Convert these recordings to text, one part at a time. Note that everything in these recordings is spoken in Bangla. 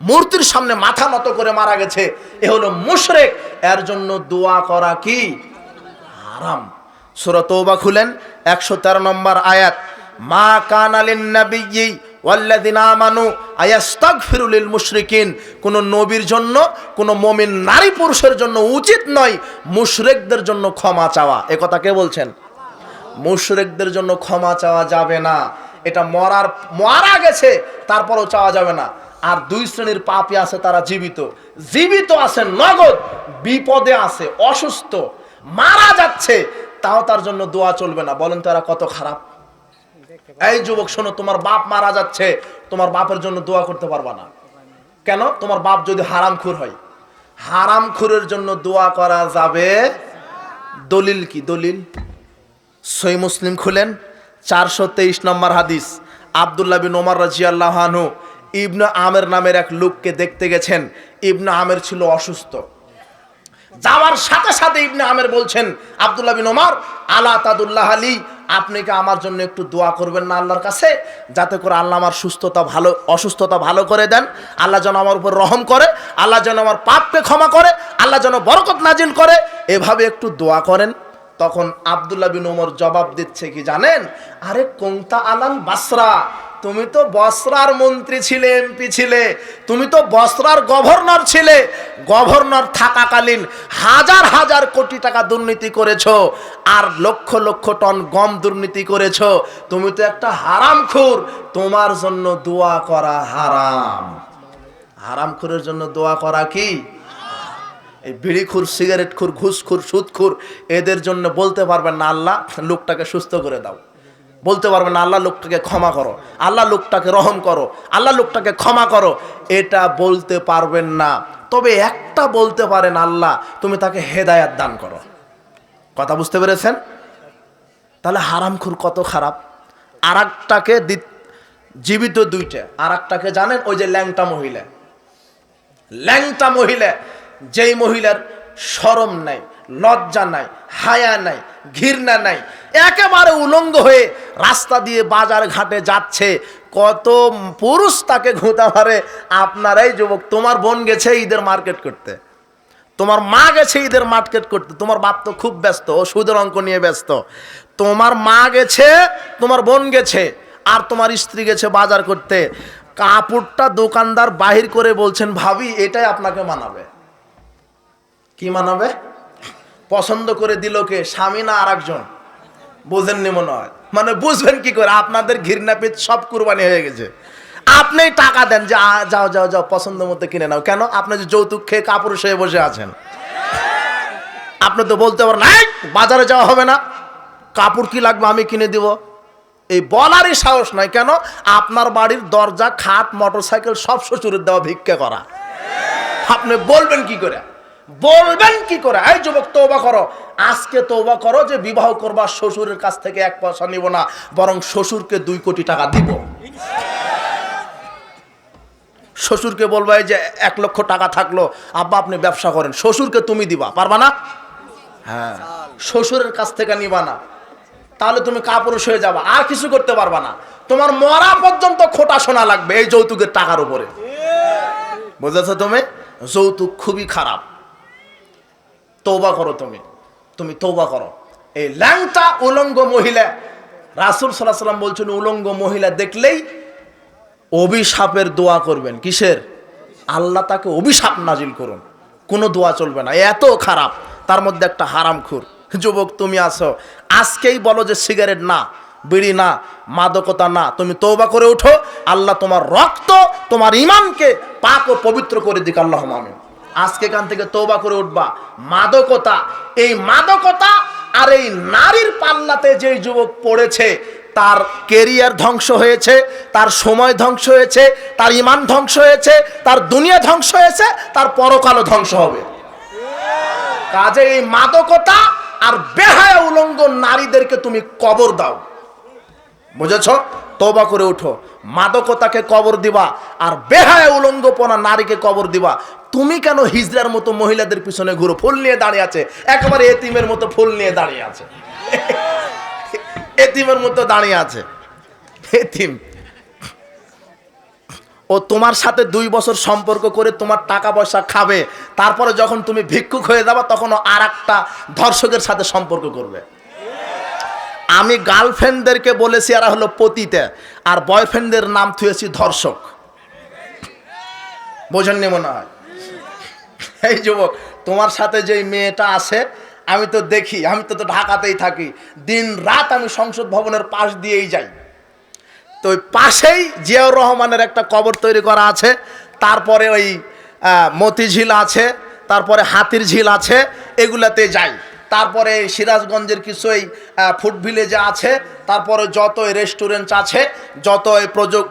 মূর্তির সামনে মাথা নত করে মারা গেছে। এ হলো মুশরেক। এর জন্য দোয়া করা কি? হারাম। সূরা খুলেন, একশো তেরো নম্বর আয়াত। মা কান আলিন নাবিয়্যি ওয়াল্লাযিনা আমানু আয়াস্তাগফিরু লিল মুশরিকিন কোন নবীর জন্য, কোন মুমিন নারী পুরুষের জন্য উচিত নয় মুশরিকদের জন্য ক্ষমা চাওয়া। এ কথা কে বলছেন? মুশরিকদের জন্য ক্ষমা চাওয়া যাবে না। এটা মরার, মারা গেছে, তারপরও চাওয়া যাবে না। আর দুই শ্রেণির পাপী আছে, তারা জীবিত। জীবিত আছে, নগদ। বিপদে আছে, অসুস্থ। মারা যাচ্ছে, তাও তার জন্য দোয়া চলবে না। বলেন তারা কত খারাপ। এই যুবক, শোনো, তোমার বাপ মারা যাচ্ছে, তোমার বাপের জন্য দোয়া করতে পারবা না। কেন? তোমার বাপ যদি হারামখুর হয়। হারামখুরের জন্য দোয়া করা যাবে, দলিল কি? দলিল? সই মুসলিম খুলেন, চারশো তেইশ নম্বর হাদিস। আবদুল্লাহ বিন ওমর রাজিয়াল্লাহানু ইবনু আমের নামের এক লোককে দেখতে গেছেন। ইবনু আমের ছিল অসুস্থ। যাওয়ার সাথে সাথে ইবনে আমের বলছেন, আব্দুল্লাহ বিন ওমর, আলা তাদুল্লাহ আলী আপনি কি আমার জন্য একটু দোয়া করবেন না আল্লাহর কাছে? যাতে করে আল্লাহ আমার সুস্থতা ভালো, অসুস্থতা ভালো করে দেন। আল্লাহ যেন আমার উপর রহম করে, আল্লাহ যেন আমার পাপকে ক্ষমা করে, আল্লাহ যেন বরকত নাজিল করে। এভাবে একটু দোয়া করেন। তখন আবদুল্লাহ বিন ওমর জবাব দিচ্ছে কি জানেন? আরে কোংতা আলাল বাসরা তুমি তো বসরার মন্ত্রী ছিলে, এমপি ছিলে। তুমি তো বসরার গভর্নর ছিলে। গভর্নর থাকাকালীন হাজার হাজার কোটি টাকা দুর্নীতি করেছ আর লক্ষ লক্ষ টন গম দুর্নীতি করেছ। তুমি তো একটা হারামখোর। তোমার জন্য দোয়া করা হারাম। হারামখোরের জন্য দোয়া করা কি? এই বিড়িখুর, সিগারেটখুর, ঘুষখুর, সুদখুর, এদের জন্য বলতে পারবেন না আল্লাহ, লোকটাকে সুস্থ করে দাও। বলতে পারবেন না, আল্লাহ লোকটাকে ক্ষমা করো, আল্লাহ লোকটাকে রহম করো, আল্লাহ লোকটাকে ক্ষমা করো, এটা বলতে পারবেন না। তবে একটা বলতে পারেন আল্লাহ, তুমি তাকে হেদায়াত দান করো। কথা বুঝতে পেরেছেন? তাহলে হারামখুর কত খারাপ? আর একটাকে জীবিত দুইটা। আর একটাকে জানেন, ওই যে ল্যাংটা মহিলা। ল্যাংটা মহিলা, যেই মহিলার সরম নাই। লজ্জা নাই, হায়া নাই, ঘৃণা নাই। একেবারে উলঙ্গ হয়ে রাস্তা দিয়ে বাজার ঘাটে যাচ্ছে। কত পুরুষ তাকে ঘুঁতা মারে আপনারাই যুবক, তোমার বোন গেছে ঈদের মার্কেট করতে। তোমার মা গেছে ঈদের মার্কেট করতে। তোমার বাপ তো খুব ব্যস্ত ও সুদের অঙ্ক নিয়ে ব্যস্ত। তোমার মা গেছে, তোমার বোন গেছে, আর তোমার স্ত্রী গেছে বাজার করতে। কাপড়টা দোকানদার বাহির করে বলছেন, ভাবি, এটাই আপনাকে মানাবে। কি মানাবে? পছন্দ করে দিল কে? স্বামী না আর একজন বোঝেননি মনে হয়। মানে বুঝবেন কি করে? আপনাদের ঘৃণাপিত সব কুরবানি হয়ে গেছে। আপনি টাকা দেন যে যাও যাও যাও পছন্দ মতো কিনে নাও। কেন? আপনি যে যৌতুক খেয়ে কাপড় শুয়ে বসে আছেন। আপনি তো বলতে পারেন "এই, বাজারে যাওয়া হবে না। কাপড় কি লাগবে আমি কিনে দিব? এই বলারই সাহস নয় কেন? আপনার বাড়ির দরজা খাট মোটরসাইকেল সব শ্বশুরের দেওয়া ভিক্ষা করা। আপনি বলবেন কি করে? বলবেন কি করে? এই যুবক তৌবা করো। আজকে তৌবা করো যে বিবাহ করবা শ্বশুরের কাছ থেকে এক পয়সা নিব না বরং শ্বশুরকে দুই কোটি টাকা দিব। শ্বশুরকে বলবা যে এক লক্ষ টাকা থাকল আব্বা আপনি ব্যবসা করেন শ্বশুরকে তুমি দিবা পারবা না? হ্যাঁ শ্বশুরের কাছ থেকে নিবা না। তাহলে তুমি কাপুরুষ হয়ে যাবা আর কিছু করতে পারবা না। তোমার মরা পর্যন্ত খোটা শোনা লাগবে এই যৌতুকের টাকার উপরে। বুঝেছ তুমি? যৌতুক খুবই খারাপ। তৌবা করো তুমি। তুমি তৌবা করো। এই ল্যাংটা উলঙ্গ মহিলা, রাসুল সাল্লাম বলছেন, উলঙ্গ মহিলা দেখলেই অভিশাপের দোয়া করবেন। কিসের? আল্লাহ তাকে অভিশাপ নাজিল করুন। কোনো দোয়া চলবে না। এত খারাপ, তার মধ্যে একটা হারামখুর। যুবক, তুমি আসো আজকেই বলো যে সিগারেট না, বিড়ি না, মাদকতা না। তুমি তৌবা করে ওঠো আল্লাহ তোমার রক্ত, তোমার ইমানকে পাক ও পবিত্র করে দিক। আল্লাহ আমিন। আজকে এখান থেকে তৌবা করে উঠবা। মাদকতা, এই মাদকতা আর এই নারীর পাল্লাতে যে যুবক পড়েছে, তার কেরিয়ার ধ্বংস হয়েছে, তার সময় ধ্বংস হয়েছে, তার ইমান ধ্বংস হয়েছে, তার দুনিয়া ধ্বংস হয়েছে, তার পরকালও ধ্বংস হবে। কাজে এই মাদকতা আর বেহায়া উলঙ্গ নারীদেরকে তুমি কবর দাও। বুঝেছ? তবা করে উঠো। মাদকতাকে কবর দিবা আর বেহায়া উলঙ্গপনা নারীকে কবর দিবা। তুমি কেন হিজড়ার মতো মহিলাদের পিছনে ঘুরো? ফুল নিয়ে দাঁড়িয়ে আছে। একেবারে এতিমের মতো ফুল নিয়ে দাঁড়িয়ে আছে। এতিমের মতো দাঁড়িয়ে আছে। এতিম। ও তোমার সাথে দুই বছর সম্পর্ক করে তোমার টাকা পয়সা খাবে। তারপরে যখন তুমি ভিক্ষুক হয়ে যাবা, তখন আর একটা ধর্ষকের সাথে সম্পর্ক করবে। আমি গার্লফ্রেন্ডদেরকে বলেছি, এরা হলো পতিতে। আর বয়ফ্রেন্ডদের নাম থুয়েছি ধর্ষক। বোঝেননি মনে হয়? এই যুবক, তোমার সাথে যে মেয়েটা আছে, আমি তো দেখি, আমি তো তো ঢাকাতেই থাকি। দিন রাত আমি সংসদ ভবনের পাশ দিয়েই যাই। তো ওই পাশেই জিয়াউর রহমানের একটা কবর তৈরি করা আছে, তারপরে ওই মতিঝিল আছে, তারপরে হাতির ঝিল আছে, এগুলাতে যাই। তারপরে সিরাজগঞ্জের কিছু এই ফুড ভিলেজে আছে, তারপরে যত রেস্টুরেন্ট আছে, যত প্রযোগ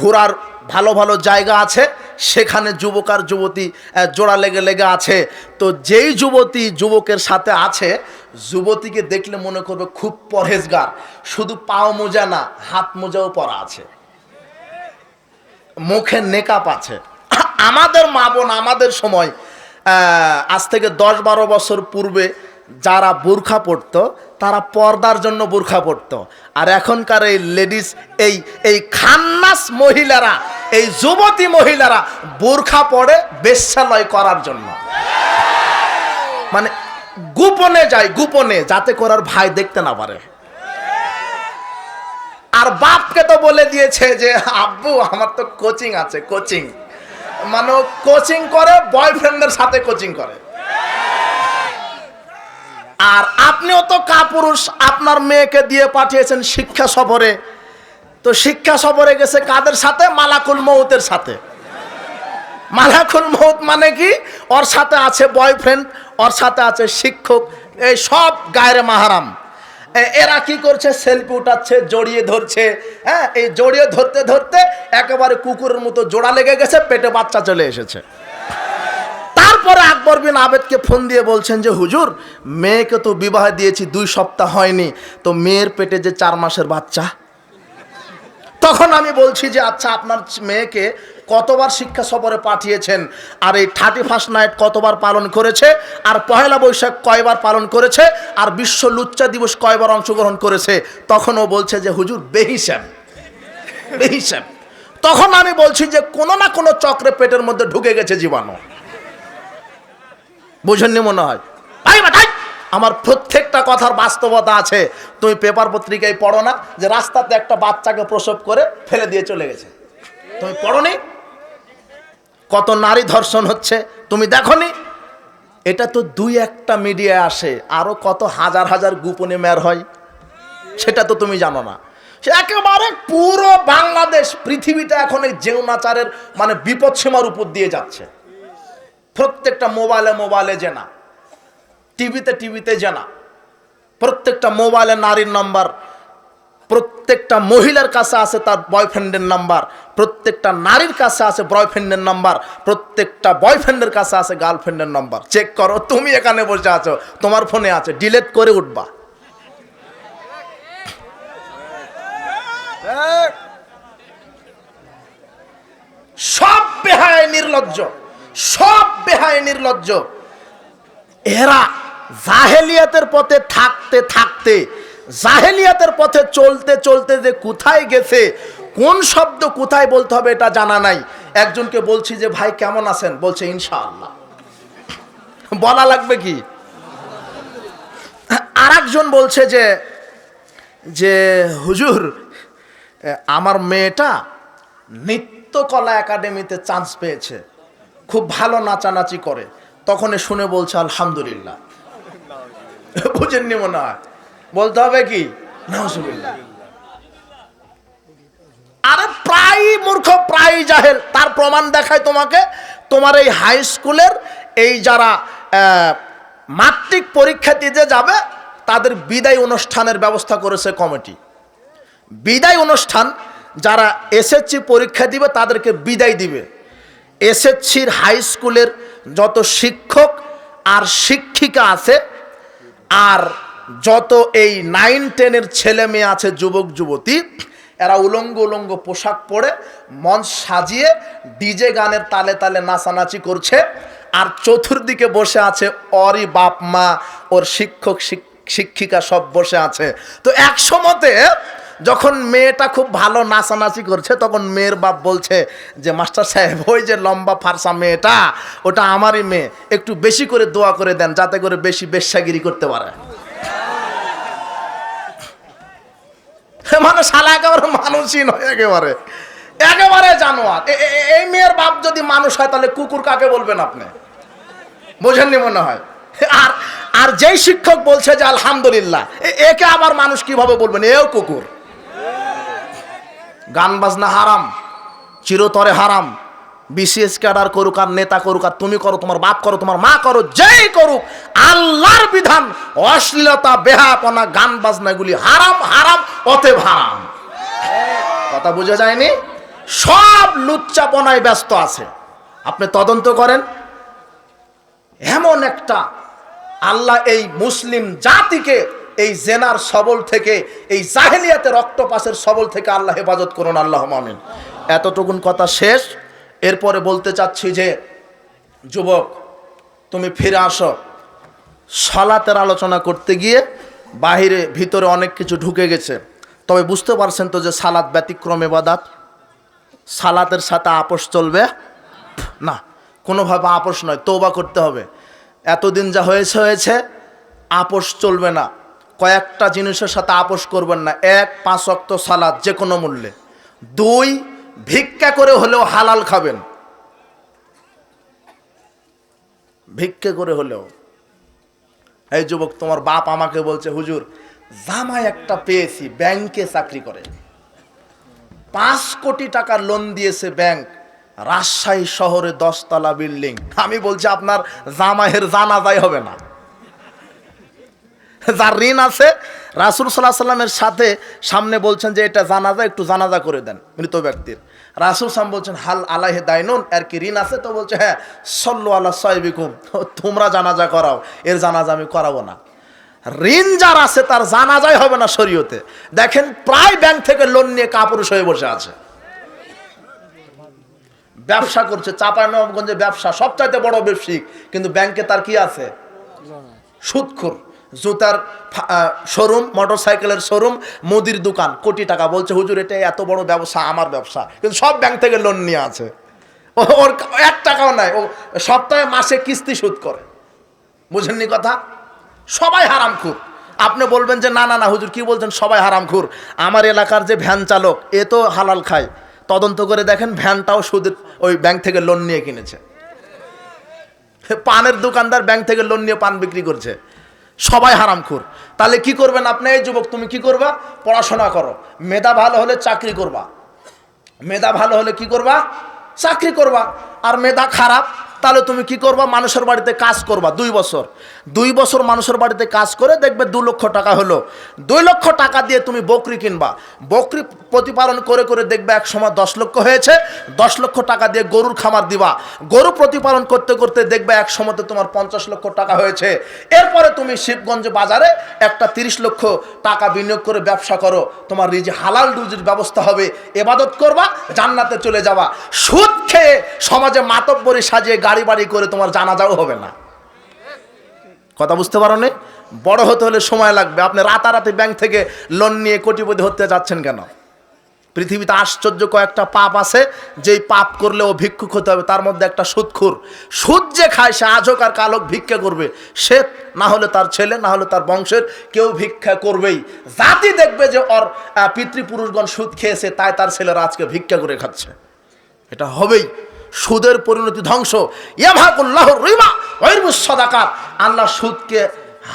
ঘোরার ভালো ভালো জায়গা আছে সেখানে যুবক আর যুবতী জোড়া লেগে লেগে আছে। তো যেই যুবতী যুবকের সাথে আছে, যুবতীকে দেখলে মনে করবে খুব পরহেজগার। শুধু পাও মোজা না, হাত মোজাও পরা আছে। মুখে নেকাপ আছে। আমাদের মা বোন, আমাদের সময় আজ থেকে দশ বারো বছর পূর্বে যারা বোরখা পরতো তারা পর্দার জন্য বোরখা পরতো আর এখনকার এই লেডিস, এই এই খান্নাস মহিলারা এই যুবতী মহিলারা বোরখা পরে বেশ্যালয় করার জন্য। মানে গোপনে যায়, গোপনে, যাতে করার ভাই দেখতে না পারে। আর বাপকে তো বলে দিয়েছে যে, আব্বু, আমার তো কোচিং আছে, কোচিং। মানে কোচিং করে, বয়ফ্রেন্ডের সাথে কোচিং করে। আর আপনিও তো কাপুরুষ, আপনার মেয়েকে দিয়ে পাঠিয়েছেন শিক্ষা সফরে। তো শিক্ষা সফরে গেছে কাদের সাথে? মালাকুল মৌতের সাথে। মালাকুল মৌত মানে কি? ওর সাথে আছে বয়ফ্রেন্ড ওর সাথে আছে শিক্ষক, এই সব গায়ের মাহারাম। এরা কি করছে? সেলফি উঠাচ্ছে, জড়িয়ে ধরছে। হ্যাঁ এই জড়িয়ে ধরতে ধরতে একেবারে কুকুরের মতো জোড়া লেগে গেছে, পেটে বাচ্চা চলে এসেছে। তারপরে আকবর বিন আবেদকে ফোন দিয়ে বলছেন যে, হুজুর, মেয়েকে তো বিবাহ দিয়েছি, দুই সপ্তাহ হয়নি। তো মেয়ের পেটে যে চার মাসের বাচ্চা তখন আমি বলছি যে আচ্ছা আপনার মেয়েকে কতবার শিক্ষা সফরে পাঠিয়েছেন? আর এই থার্টি ফার্স্ট নাইট কতবার পালন করেছে? আর পহেলা বৈশাখ কয়বার পালন করেছে? আর বিশ্ব লুচ্চা দিবস কয়বার অংশগ্রহণ করেছে? তখন ও বলছে যে, হুজুর, বেহিসাব বেহিসাব। তখন আমি বলছি যে, কোনো না কোনো চক্রে পেটের মধ্যে ঢুকে গেছে জীবাণু। বুঝেননি মনে হয়? ভাই! আমার প্রত্যেকটা কথার বাস্তবতা আছে। তুমি পেপার পত্রিকায় পড়ো না যে রাস্তাতে একটা বাচ্চাকে প্রসব করে ফেলে দিয়ে চলে গেছে। তুমি পড়নি? কত নারী ধর্ষণ হচ্ছে, তুমি দেখনি? এটা তো দুই একটা মিডিয়ায় আসে, আরও কত হাজার হাজার গোপনে মেয়ের হয়, সেটা তো তুমি জানো না। একেবারে পুরো বাংলাদেশ, পৃথিবীটা এখন এই জেউনাচারের মানে বিপদসীমার উপর দিয়ে যাচ্ছে। প্রত্যেকটা মোবাইলে মোবাইলে জেনা টিভিতে টিভিতে জানা। প্রত্যেকটা মোবাইলে নারীর নাম্বার, প্রত্যেকটা মহিলার কাছে আছে তার বয়ফ্রেন্ডের নাম্বার, প্রত্যেকটা নারীর কাছে আছে বয়ফ্রেন্ডের নাম্বার, প্রত্যেকটা বয়ফ্রেন্ডের কাছে আছে গার্লফ্রেন্ডের নাম্বার। চেক করো, তুমি এখানে বসে আছো, তোমার ফোনে আছে, ডিলেট করে উঠবা। সব বেহায় নির্লজ্জ, সব বেহায় নির্লজ্জ। এরা জাহেলিয়াতের পথে থাকতে থাকতে, জাহেলিয়াতের পথে চলতে চলতে যে কোথায় গেছে, কোন শব্দ কোথায় বলতে হবে এটা জানা নাই। একজনকে বলছি যে, ভাই, কেমন আছেন? বলছে, ইনশাআল্লাহ। বলা লাগবে কি? আর একজন বলছে যে যে হুজুর, আমার মেয়েটা নৃত্যকলা একাডেমিতে চান্স পেয়েছে, খুব ভালো নাচানাচি করে। তখন শুনে বলছে, আলহামদুলিল্লাহ। বুঝেননি মনে হয়। বলতে হবে কি। আরে প্রায় মূর্খ প্রায় জাহেল। তার প্রমাণ দেখায় তোমাকে। তোমার এই হাই স্কুলের এই যারা মাতৃক পরীক্ষা দিতে যাবে, তাদের বিদায় অনুষ্ঠানের ব্যবস্থা করেছে কমিটি বিদায় অনুষ্ঠান, যারা এসএসসি পরীক্ষা দিবে, তাদেরকে বিদায় দিবে। এসএসসির হাই স্কুলের যত শিক্ষক আর শিক্ষিকা আছে আর যত এই নাইন টেনের ছেলে মেয়ে আছে, যুবক, যুবতী, এরা উলঙ্গ উলঙ্গ পোশাক পরে মন সাজিয়ে ডিজে গানের তালে তালে নাচানাচি করছে। আর চতুর্দিকে বসে আছে অরি বাপ মা, ওর শিক্ষক শিক্ষিকা সব বসে আছে। তো এক সময়তে যখন মেয়েটা খুব ভালো নাচানাচি করছে, তখন মেয়ের বাপ বলছে যে, মাস্টার সাহেব, ওই যে লম্বা ফারসা মেয়েটা, ওটা আমারই মেয়ে। একটু বেশি করে দোয়া করে দেন, যাতে করে বেশি বেশ্যাগিরি করতে পারে। মানে শালা একেবারে মানুষই নয় একেবারে। একেবারে জানোয়ার। এই মেয়ের বাপ যদি মানুষ হয়, তাহলে কুকুর কাকে বলবেন আপনি? বোঝেননি মনে হয়? আর আর যেই শিক্ষক বলছে যে, আলহামদুলিল্লাহ একে আবার মানুষ কীভাবে বলবেন? এও কুকুর। গান বাজনা হারাম, চিরতরে হারাম। বিসিএস ক্যাডার করুক আর নেতা করুক আর তুমি করো, তোমার বাপ করো, তোমার মা করো, যেই করুক, আল্লাহর বিধান, অশ্লীলতা বেহাপনা গান বাজনা এগুলি হারাম হারাম, অতএব হারাম। কথা বোঝা যায়নি? সব লুচ্চাপনায় ব্যস্ত আছে। আপনি তদন্ত করেন। এমন একটা আল্লাহ এই মুসলিম জাতিকে এই জেনার সবল থেকে, এই জাহেলিয়াতে রক্তপাসের সবল থেকে আল্লাহ হেফাজত করুন, আল্লাহ মামিন এতটুকুন কথা শেষ। এরপরে বলতে চাচ্ছি যে, যুবক, তুমি ফিরে আসো। সলাতের আলোচনা করতে গিয়ে বাহিরে, ভিতরে অনেক কিছু ঢুকে গেছে। তবে বুঝতে পারছেন তো যে সালাত ব্যতিক্রমে বাদাত সালাতের সাথে আপোষ চলবে? না, কোনোভাবে আপোষ নয় তৌবা করতে হবে। এতদিন যা হয়েছে হয়েছে, আপোষ চলবে না। কয়েকটা জিনিসের সাথে আপোষ করবেন না। এক, পাঁচ অক্ত সালাদ যে কোনো মূল্যে। দুই, ভিক্ষা করে হলেও হালাল খাবেন। ভিক্ষে করে হলেও। এই যুবক, তোমার বাপ আমাকে বলছে, হুজুর, জামাই একটা পেয়েছি, ব্যাংকে চাকরি করে। পাঁচ কোটি টাকার লোন দিয়েছে ব্যাংক, রাজশাহী শহরে দশতলা বিল্ডিং। আমি বলছি, আপনার জামাইয়ের জানাজাই হবে না। যার ঋণ আছে, রাসুল সাল্লাহ সাল্লামের সাথে সামনে বলছেন যে এটা জানাজা, একটু জানাজা করে দেন মৃত ব্যক্তির। রাসুল সাম বলছেন, হাল আলাহে দাইনুন? আর কি ঋণ আছে? তো বলছে হ্যাঁ সল্লু আল্লাহ সাহেবিকুম তোমরা জানাজা করাও, এর জানাজা আমি করাবো না। ঋণ যার আছে, তার জানাজাই হবে না শরীয়তে। দেখেন, প্রায় ব্যাংক থেকে লোন নিয়ে কাপুরুষ হয়ে বসে আছে। ব্যবসা করছে, চাঁপাইনবাবগঞ্জে ব্যবসা, সবচাইতে বড় ব্যবসায়িক। কিন্তু ব্যাংকে তার কি আছে? সুদখোর। জুতার শোরুম মোটর সাইকেলের শোরুম মুদির দোকান। কোটি টাকা। বলছে, হুজুর, এটা এত বড় ব্যবসা, আমার ব্যবসা। কিন্তু সব ব্যাংক থেকে লোন নিয়ে আছে। ওর এক টাকাও নাই। ও, সপ্তাহে মাসে কিস্তি সুদ করে। বুঝেননি কথা? সবাই হারামখুর। আপনি বলবেন যে, না না না, হুজুর, কি বলছেন? সবাই হারামখুর। আমার এলাকার যে ভ্যান চালক, এ তো হালাল খায়। তদন্ত করে দেখেন, ভ্যানটাও সুদের ওই ব্যাংক থেকে লোন নিয়ে কিনেছে। পানের দোকানদার ব্যাংক থেকে লোন নিয়ে পান বিক্রি করছে। সবাই হারামখোর। তাহলে কি করবেন আপনি? এই যুবক, তুমি কি করবা? পড়াশোনা করো। মেধা ভালো হলে চাকরি করবা। মেধা ভালো হলে কি করবা? চাকরি করবা। আর মেধা খারাপ তাহলে তুমি কি করবা? মানুষের বাড়িতে কাজ করবা দুই বছর। দুই বছর মানুষের বাড়িতে কাজ করে দেখবে দু লক্ষ টাকা হলো। দুই লক্ষ টাকা দিয়ে তুমি বকরি কিনবা। বকরি প্রতিপালন করে করে দেখবে এক সময় দশ লক্ষ হয়েছে। দশ লক্ষ টাকা দিয়ে গরুর খামার দিবা। গরু প্রতিপালন করতে করতে দেখবে এক সময়তে তোমার পঞ্চাশ লক্ষ টাকা হয়েছে। এরপরে তুমি শিবগঞ্জ বাজারে একটা তিরিশ লক্ষ টাকা বিনিয়োগ করে ব্যবসা করো। তোমার রিজি হালাল রুজির ব্যবস্থা হবে, এবাদত করবা, জান্নাতে চলে যাবা। সুদ খেয়ে সমাজে মাতব্বরি সাজিয়ে গাড়ি বাড়ি করে তোমার জানাজাও হবে না। কথা বুঝতে পারো নি? বড় হতে হলে সময় লাগবে। আপনি রাতারাতি ব্যাংক থেকে লোন নিয়ে কোটিপতি হতে যাচ্ছেন কেন? পৃথিবীতে আশ্চর্য কয়েকটা পাপ আছে, যেই পাপ করলে ও ভিক্ষুক হতে হবে। তার মধ্যে একটা সুদখুর সুদ যে খায়, সে আজক আর কালক ভিক্ষা করবে? সে না হলে তার ছেলে, না হলে তার বংশের কেউ ভিক্ষা করবেই। জাতি দেখবে যে ওর পিতৃপুরুষগণ সুদ খেয়েছে, তাই তার ছেলেরা আজকে ভিক্ষা করে খাচ্ছে। এটা হবেই। সুদের পরিণতি ধ্বংস। ইয়াভাকুল্লাহ রিবা ওয়াইরুস সাদাকাত। আল্লাহ সুদকে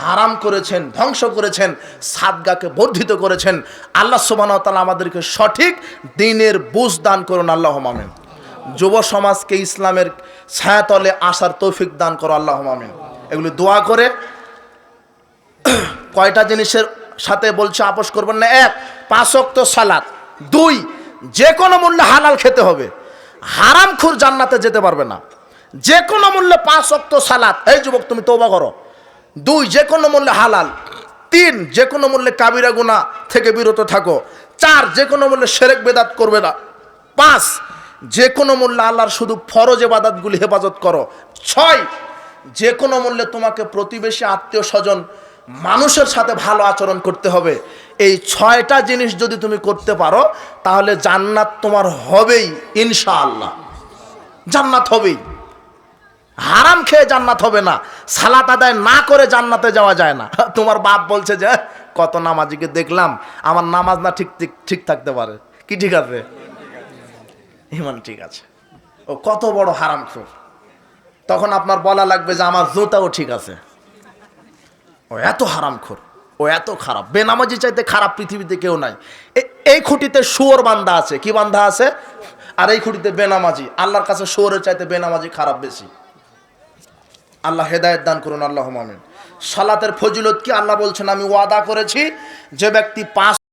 হারাম করেছেন, ধ্বংস করেছেন, সাদগাকে বর্ধিত করেছেন। আল্লাহ ওয়া আমাদেরকে সঠিক দিনের বুঝ দান করুন, আল্লাহ মামিন যুব সমাজকে ইসলামের ছায়াতলে আসার তৌফিক দান করো, আল্লাহ মামিন এগুলি দোয়া করে কয়টা জিনিসের সাথে বলছে আপোষ করবেন না? এক পাঁচক্ত সালাত। দুই যে কোনো মূল্যে হালাল খেতে হবে। হারাম খুর জান্নাতে যেতে পারবে না। যে কোনো মূল্যে পাঁচ অক্ত সালাত। এই যুবক, তুমি তৌবা করো। দুই যে কোনো মূল্যে হালাল। তিন যে কোনো মূল্যে কাবিরা গুণা থেকে বিরত থাকো। চার যে কোনো মূল্যে সেরেক বেদাত করবে না। পাঁচ যে কোনো মূল্যে আল্লাহর শুধু ফরজ এবাদাতগুলি হেফাজত করো। ছয় যে কোনো মূল্যে তোমাকে প্রতিবেশী আত্মীয় স্বজন মানুষের সাথে ভালো আচরণ করতে হবে। এই ছয়টা জিনিস যদি তুমি করতে পারো, তাহলে জান্নাত তোমার হবেই, ইনশাআল্লাহ। জান্নাত হবেই। হারাম খেয়ে জান্নাত হবে না। সালাত আদায় না করে জান্নাতে যাওয়া যায় না। তোমার বাপ বলছে যে কত নামাজিকে দেখলাম, আমার নামাজ না ঠিক ঠিক ঠিক থাকতে পারে। কি ঠিক আছে? ইমান ঠিক আছে। ও কত বড় হারাম খোর। তখন আপনার বলা লাগবে যে, আমার জুতাও ঠিক আছে। ও এত হারাম খোর। ও এত খারাপ। বেনামাজি চাইতে খারাপ পৃথিবীতে কেউ নাই। এই খুঁটিতে শুয়োর বান্ধা আছে। কি বান্ধা আছে? আর এই খুঁটিতে বেনামাজি। আল্লাহর কাছে শুয়োরের চাইতে বেনামাজি খারাপ বেশি। আল্লাহ হেদায়েত দান করুন আল্লাহ মামিন সালাতের ফজিলত কি আল্লাহ বলছেন, আমি ওয়াদা করেছি, যে ব্যক্তি পাঁচ